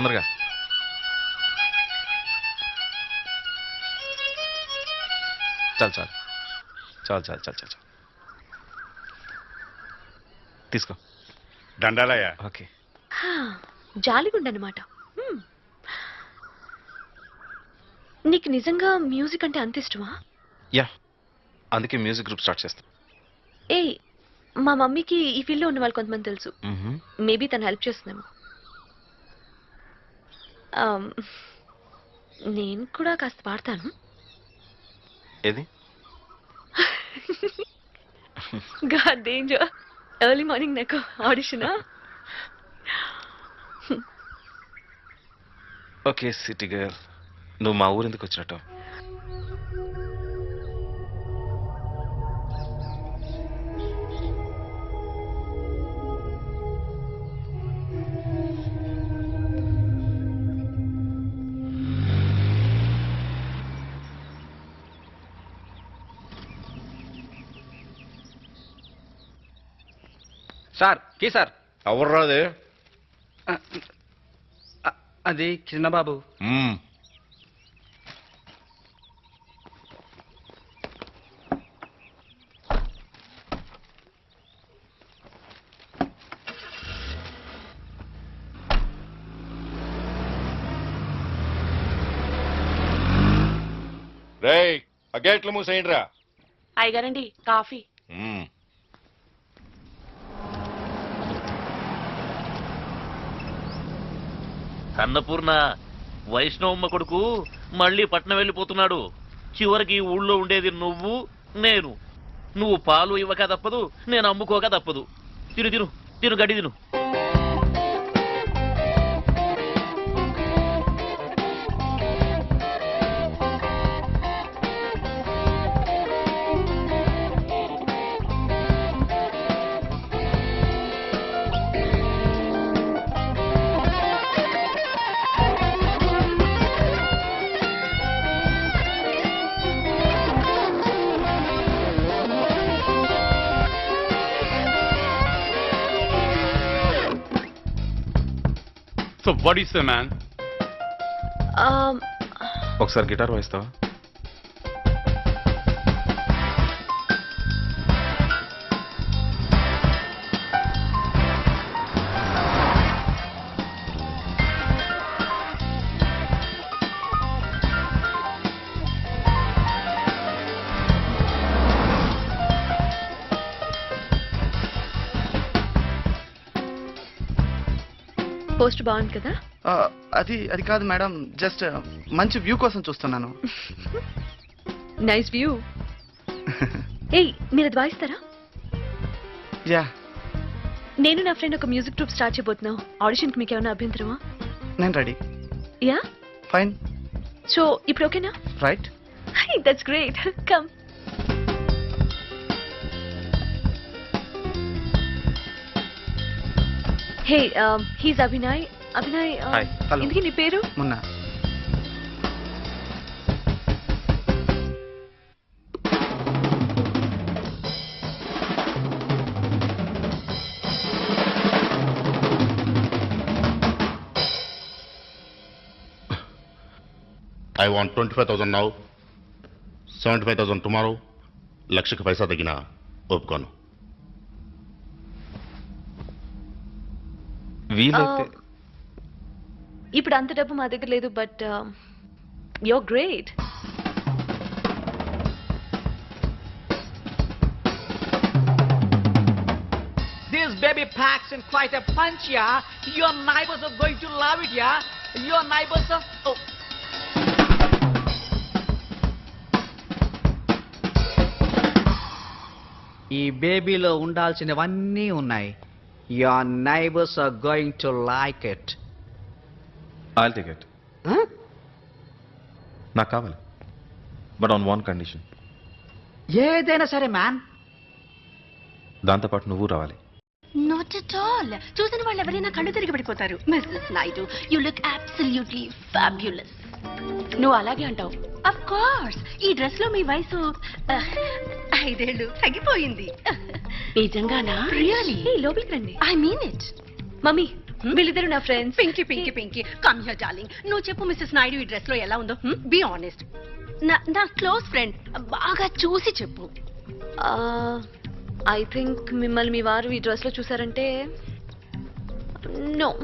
తొందరగా. చాలు చాలు. చాలు చాలు చాలు చాలు చాలు. తీసుకో. దండాలయ్య. ఓకే. జాలిగుండనమాట. హ్మ్. నీకు నిజంగా మ్యూజిక్ అంటే అంత ఇష్టమా? యా అందుకే మ్యూజిక్ గ్రూప్ స్టార్ట్ చేస్తాం. ఏయ్ మా మమ్మీకి ఈ ఫీల్డ్లో ఉన్న వాళ్ళు కొంతమంది తెలుసు. మేబీ తను హెల్ప్ చేస్తుందేమో. ఆమ్, నేను కూడా కాస్త పాడతాను ఏది? గాడ్ డేంజర్ ఎర్లీ మార్నింగ్ నాకు ఆడిషనా ఓకే సిటీ గర్ల్. నువ్వు మా ఊరు ఎందుకు వచ్చినట్టు? సార్ కీ సార్. ఎవర్రాది? అది చిన్నబాబు మ్మ్. రేయ్ ఆ గేట్లు మూసేయండి రా అయ్యగారండి కాఫీ. మ్మ్. అన్నపూర్ణ వైష్ణవమ్మ కొడుకు మళ్ళీ పట్నం వెళ్ళిపోతున్నాడు. చివరికి ఊళ్ళో ఉండేది నువ్వు నేను. నువ్వు పాలు ఇవ్వక తప్పదు నేను అమ్ముకోక తప్పదు. తిను తిను తిను గడి తిను. సో వాట్ ఈస్ మ్యాన్ ఒకసారి గిటార్ వాయిస్తావా? పోస్ట్ బాగుంది కదా? అది అది కాదు మేడం. జస్ట్ మంచి వ్యూ కోసం చూస్తున్నాను. నైస్ వ్యూ ఏయ్ మీరు అది వాయిస్తారా? యా నేను నా ఫ్రెండ్ ఒక మ్యూజిక్ గ్రూప్ స్టార్ట్ చేయబోతున్నాం. ఆడిషన్కి మీకు ఏమైనా అభ్యంతరమా? నేను రెడీ. యా ఫైన్ సో ఇప్పుడు ఓకేనా? Right that's great come hey he's Abhinay Abhinay Hi. Hello. ఇందుకే నీ పేరు మొన్న I want twenty five thousand now seventy five thousand tomorrow లక్షకి పైసా తగ్గిన ఒప్పుకోను వీలైతే Uh, ఇప్పుడు అంత డబ్బు మా దగ్గర లేదు but your great This baby packs in quite a punch, yeah. Your neighbors are going to love it, yeah. Your neighbors are. Oh. ఈ బేబీలో ఉండాల్సినవన్నీ ఉన్నాయి your neighbours are going to like it all ticket నాకు కావాలి. But on one condition ఏదైనా సరే man దాంతోపాటు నువ్వు రావాలి. నాట్ అట్ ఆల్ చూసిన వాళ్ళు ఎవరైనా కళ్ళు తిరిగి పడిపోతారు. Mrs Naidu you look absolutely fabulous నువ్వు అలాగే అంటావు. అఫ్ కోర్స్ ఈ డ్రెస్లో మీ వయసు uh, ఐదేళ్ళు తగ్గిపోయింది. నిజంగానా? రియలీ లోపలికి రండి. ఐ మీన్ ఇట్ మమ్మీ వీళ్ళిద్దరు నా friends Pinky Pinky Pinky come here darling నువ్వు చెప్పు మిస్సెస్ నాయుడు ఈ డ్రెస్లో ఎలా ఉందో. బి ఆనెస్ట్ నా నా క్లోజ్ ఫ్రెండ్ బాగా చూసి చెప్పు. ఐ థింక్ మిమ్మల్ని మీ వారు ఈ డ్రెస్లో చూసారంటే no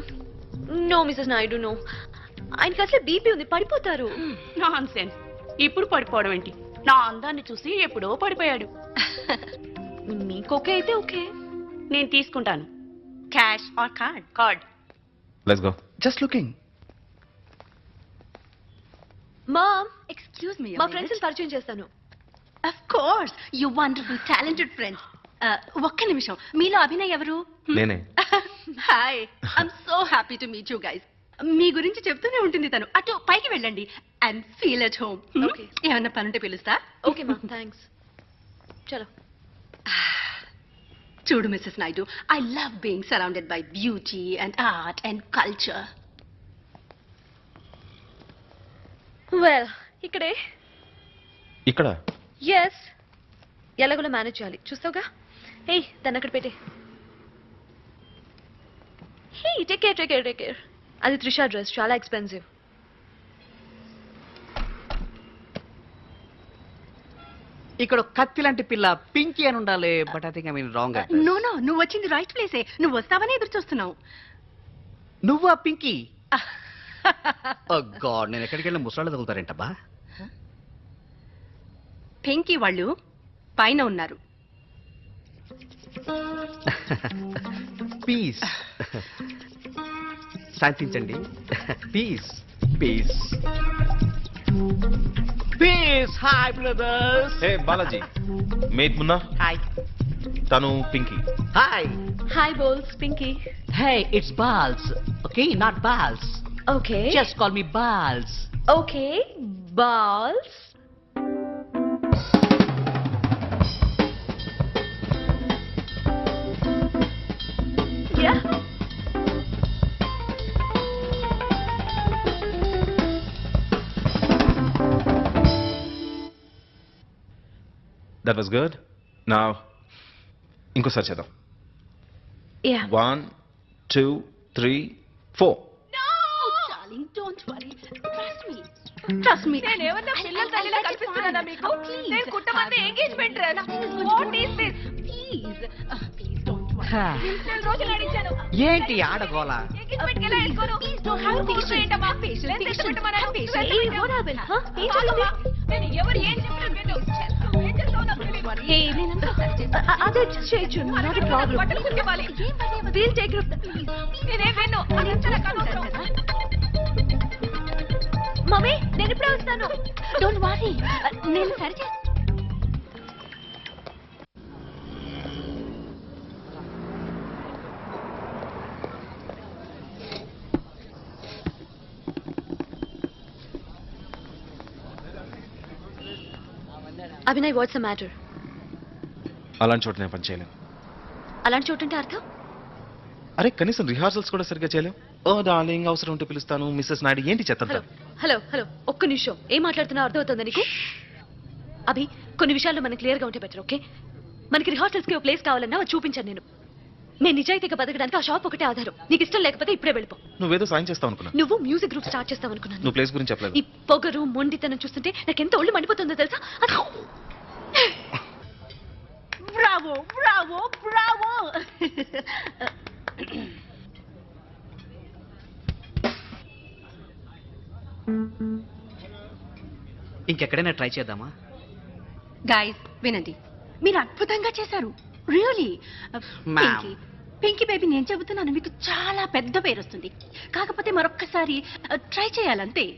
no Mrs Naidu no ఆయనకి అసలు బీపీ ఉంది పడిపోతారు. నాన్ సెన్స్ ఇప్పుడు పడిపోవడం ఏంటి? నా అందాన్ని చూసి ఎప్పుడో పడిపోయాడు. మీకు ఓకే అయితే ఓకే. నేను తీసుకుంటాను. Cash or card? Card. Let's go just looking మా ఎక్స్క్యూజ్ మీ మా ఫ్రెండ్స్ పరిచయం చేస్తాను. Of course you wonderful talented friends Uh, ఒక్క నిమిషం. మీలో అభినయ్ ఎవరు? నేనే. Hi I'm so happy to meet you guys మీ గురించి చెప్తూనే ఉంటుంది తను. అటు పైకి వెళ్ళండి and feel at home Okay. ఏమన్నా పనుంటే పిలుస్తా. ఓకే మా థ్యాంక్స్ చలో. చూడు Mrs Naidu I love being surrounded by beauty and art and culture well ఇక్కడే? ఇక్కడ? ఎస్ ఎలాగోలా మేనేజ్ చేయాలి. చూస్తావుగా? హే దాన్ని అక్కడ పెట్టే. Hey take care take care take care అది త్రిషా డ్రెస్ చాలా ఎక్స్పెన్సివ్ ఇక్కడ కత్తి లాంటి పిల్ల పింకీ అని ఉండాలి. But I think I mean wrong no no నువ్వు వచ్చింది రైట్ ప్లేసే నువ్వు వస్తావని ఎదురు చూస్తున్నావు. నువ్వు ఆ పింకీ గాడ్ నేను ఎక్కడికి వెళ్ళి ముసలాళ్ళు తగులుతారేంటబ్బా? పెంకి వాళ్ళు పైన ఉన్నారు. Piece శాంతించండి. Peace peace peace hi brothers hey Balaji mate Munna hi తను Pinky hi hi bowls Pinky hey it's balls okay not balls okay just call me balls okay balls that was good నా ఇంకోసారి చేద్దాం yeah one two three four darling don't worry trust me trust me నేను ఏమన్నా పిల్లల తల్లిలా కనిపిస్తున్నానా మీకు? నేను కుట్టమంది engagement dress. What is this? Please please don't worry నెల రోజులు నడిచాను ఏంటి ఆడగోల ఎంగేజ్మెంట్కి ఎలా? నేను ఎవరు ఏం చెప్పినా విను. అదే చేయొచ్చు not problem. We'll take. Mummy నేను ఇప్పుడే వస్తాను. డోంట్ వరీ నేను సరి చేస్తాను అభినయ్ వాట్స్ మ్యాటర్ అలాంటి చోట నేను పని చేయలేను అలాంటి చోటు అంటే అర్థం? అరే కనీసం రిహార్సల్స్ కూడా సరిగ్గా చేయలేం ఓ డార్లింగ్ అవసరం ఉంటే పిలుస్తాను. మిస్సెస్ నాయుడు ఏంటి హలో చెత్తంతా? హలో హలో ఒక్క నిమిషం. ఏం మాట్లాడుతున్నావు అర్థమవుతుందా నీకు? అభి కొన్ని విషయాల్లో మనకి క్లియర్గా ఉంటే బెటర్ ఓకే? మనకి రిహార్సల్స్కి ఒక ప్లేస్ కావాలన్నా అది చూపించాను నేను. నేను నిజాయితీగా బతకడానికి ఆ షాప్ ఒకటే ఆధారం. నీకు ఇష్టం లేకపోతే ఇప్పుడే వెళ్ళిపో. నువ్వేదో సాయం చేస్తావు అనుకున్నా. నువ్వు మ్యూజిక్ గ్రూప్ స్టార్ట్ చేస్తావు అనుకున్నాను. నువ్వు ప్లేస్ గురించి చెప్పలేదు. ఈ పొగరు మొండితనం చూస్తుంటే నాకు ఎంత ఒళ్ళు మండిపోతుందో తెలుసా? అది- బ్రావో బ్రావో బ్రావో ఇంకెక్కడైనా ట్రై చేద్దామా? గైస్ వినండి. మీరు అద్భుతంగా చేశారు. Really Ma'am. పింకీ బేబీ నేను చెబుతున్నాను మీకు చాలా పెద్ద పేరు వస్తుంది. కాకపోతే మరొక్కసారి ట్రై చేయాలంతే.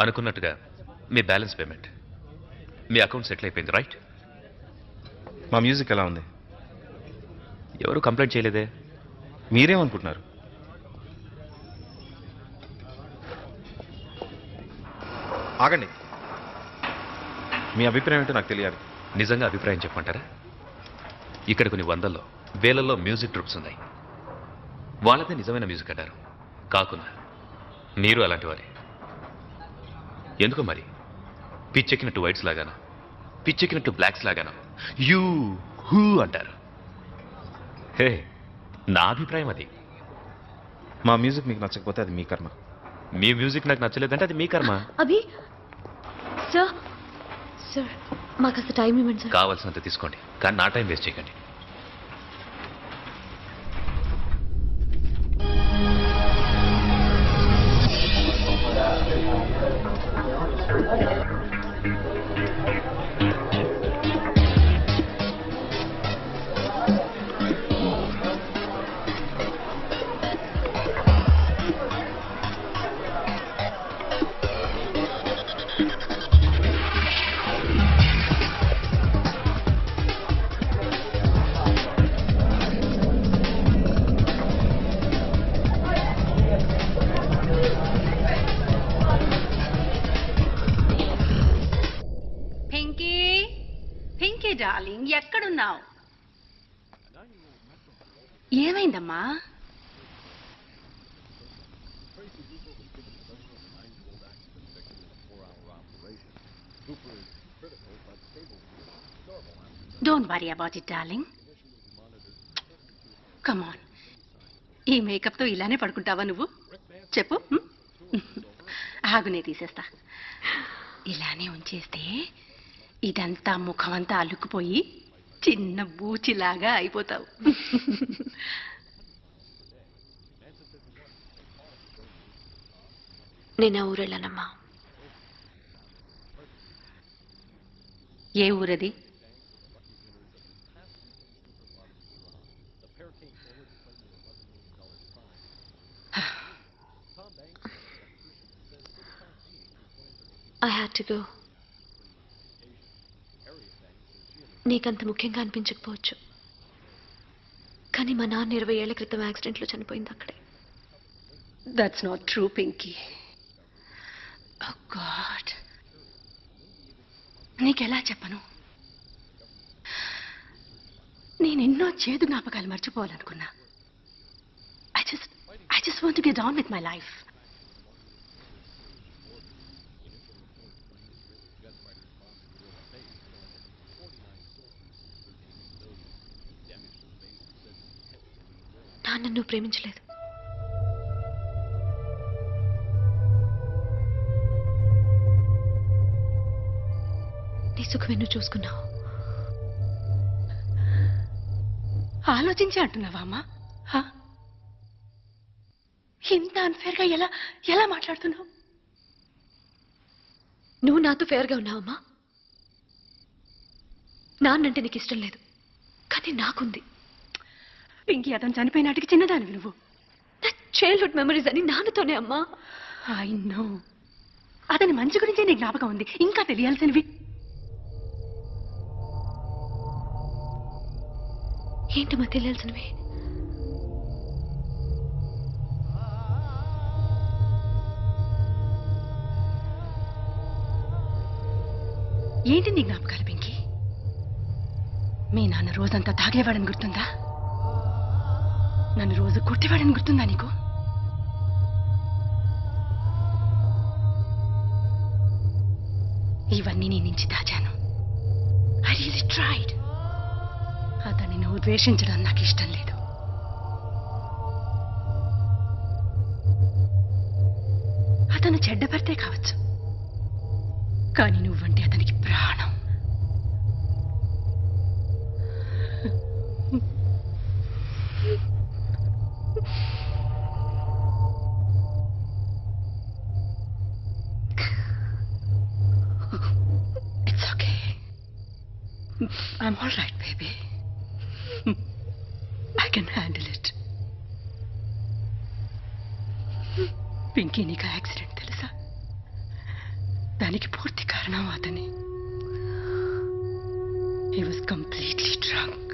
అనుకున్నట్టుగా మీ బ్యాలెన్స్ పేమెంట్. మీ అకౌంట్ సెటిల్ అయిపోయింది రైట్ మా మ్యూజిక్ ఎలా ఉంది? ఎవరు కంప్లైంట్ చేయలేదే? మీరేమనుకుంటున్నారు? ఆగండి. మీ అభిప్రాయం ఏంటో నాకు తెలియాలి. నిజంగా అభిప్రాయం చెప్పమంటారా? ఇక్కడ కొన్ని వందల్లో వేలల్లో మ్యూజిక్ ట్రూప్స్ ఉన్నాయి. వాళ్ళదే నిజమైన మ్యూజిక్ అంటారు. కాకుండా మీరు అలాంటి వారే. ఎందుకో మరి? పిచ్చెక్కినట్టు వైట్స్ లాగాను? పిచ్చెక్కినట్టు బ్లాక్స్ లాగాను? యూ హూ అంటారు. హే నా అభిప్రాయం అది. మా మ్యూజిక్ మీకు నచ్చకపోతే అది మీ కర్మ. మీ మ్యూజిక్ నాకు నచ్చలేదంటే అది మీ కర్మ. అభి సార్ సార్ మాకు అసలు టైం ఇవ్వండి సార్. కావాల్సినంత తీసుకోండి కానీ నా టైం వేస్ట్ చేయకండి. డార్లింగ్ ఎక్కడున్నావు? ఏమైందమ్మా? Don't worry about it darling come on ఈ మేకప్తో ఇలానే పడుకుంటావా నువ్వు? చెప్పు ఆగునే తీసేస్తా. ఇలానే ఉంచేస్తే ఇదంతా ముఖమంతా అల్లుకుపోయి చిన్న బూచిలాగా అయిపోతావు. నేను ఆ ఊరు వెళ్ళానమ్మా ఏ ఊరది? ఐ హ్యాడ్ టు గో నీకంత ముఖ్యంగా అనిపించకపోవచ్చు. కానీ మా నాన్న ఇరవై ఏళ్ళ క్రితం యాక్సిడెంట్లో చనిపోయింది అక్కడే. That's not true Pinky god నీకెలా చెప్పను? నేను ఎన్నో చేదు జ్ఞాపకాలు మర్చిపోవాలనుకున్నా. I just I just want get on with my life నాన్న నువ్వు ప్రేమించలేదు. నీ సుఖమే నువ్వు చూసుకున్నావు. ఆలోచించి అంటున్నావా అమ్మా? హా? ఇంత అన్ఫేర్గా ఎలా ఎలా మాట్లాడుతున్నావు? నువ్వు నాతో ఫేర్గా ఉన్నావమ్మా నాన్నంటే నీకు ఇష్టం లేదు. కానీ నాకుంది. పింకీ అతను చనిపోయినాటికి చిన్నదానివి నువ్వు. నా చైల్డ్హుడ్ మెమరీస్ అని నాన్నతోనే అమ్మా. ఐ నో అతని మంచి గురించే నీ జ్ఞాపకం ఉంది. ఇంకా తెలియాల్సినవి. ఏంటమ్మా తెలియాల్సినవి? ఏంటి నీ జ్ఞాపకాలు పింకీ? మీ నాన్న రోజంతా తాగేవాడని గుర్తుందా? నన్ను రోజు కొట్టివాడని గుర్తుందా నీకు? ఇవన్నీ నీ నుంచి దాచాను. ఐ రియలీ ట్రైడ్ అతన్ని నువ్వు ద్వేషించడం నాకు ఇష్టం లేదు. అతను చెడ్డ భర్తే కావచ్చు. కానీ నువ్వంటే అతనికి ప్రాణం. It's okay I'm all right baby I can handle it Pinky నీకు యాక్సిడెంట్ తెలుసా? దానికి పూర్తి కారణం అతని. హీ వాజ్ కంప్లీట్లీ డ్రంక్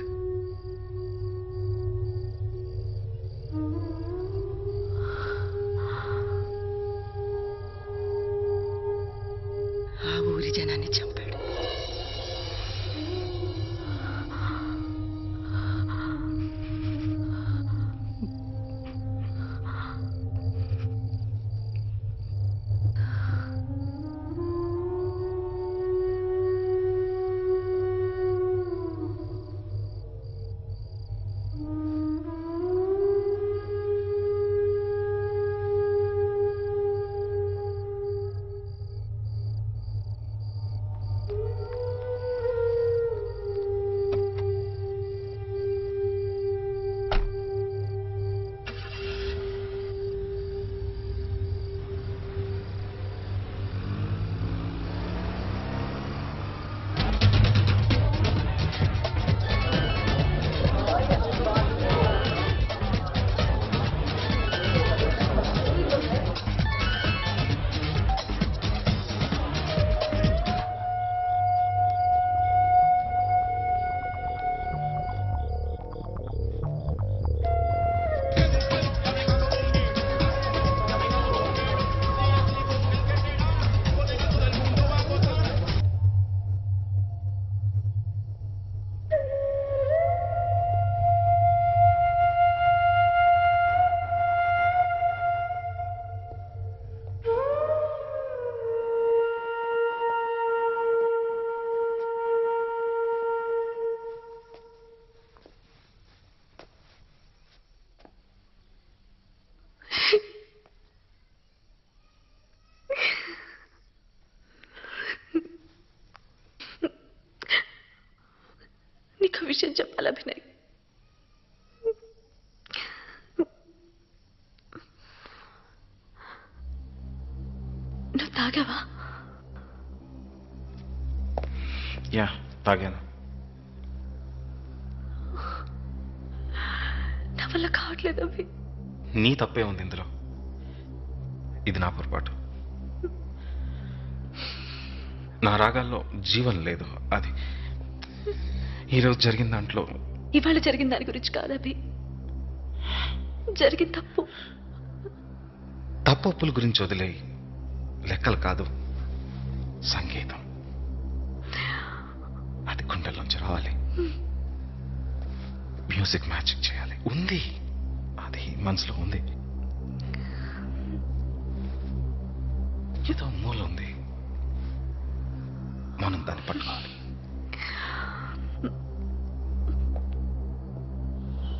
విషయం చెప్పాలి అభినయ్. నువ్వు తాగావా? యా తాగాను. నా వల్ల కావట్లేదు అభి. నీ తప్పే ఉంది ఇందులో. ఇది నా పొరపాటు. నా రాగాల్లో జీవం లేదు అది. ఈరోజు జరిగిన దాంట్లో ఇవాళ జరిగిన దాని గురించి కాదు అభి. జరిగిన తప్పు. తప్పొప్పుల గురించి వదిలేయి లెక్కలు కాదు సంగీతం. అది గుండెల్లోంచి రావాలి. మ్యూజిక్ మ్యాజిక్ చేయాలి. ఉంది. అది మనసులో ఉంది. ఏదో మూల ఉంది. మనం దాన్ని పట్టుకోవాలి.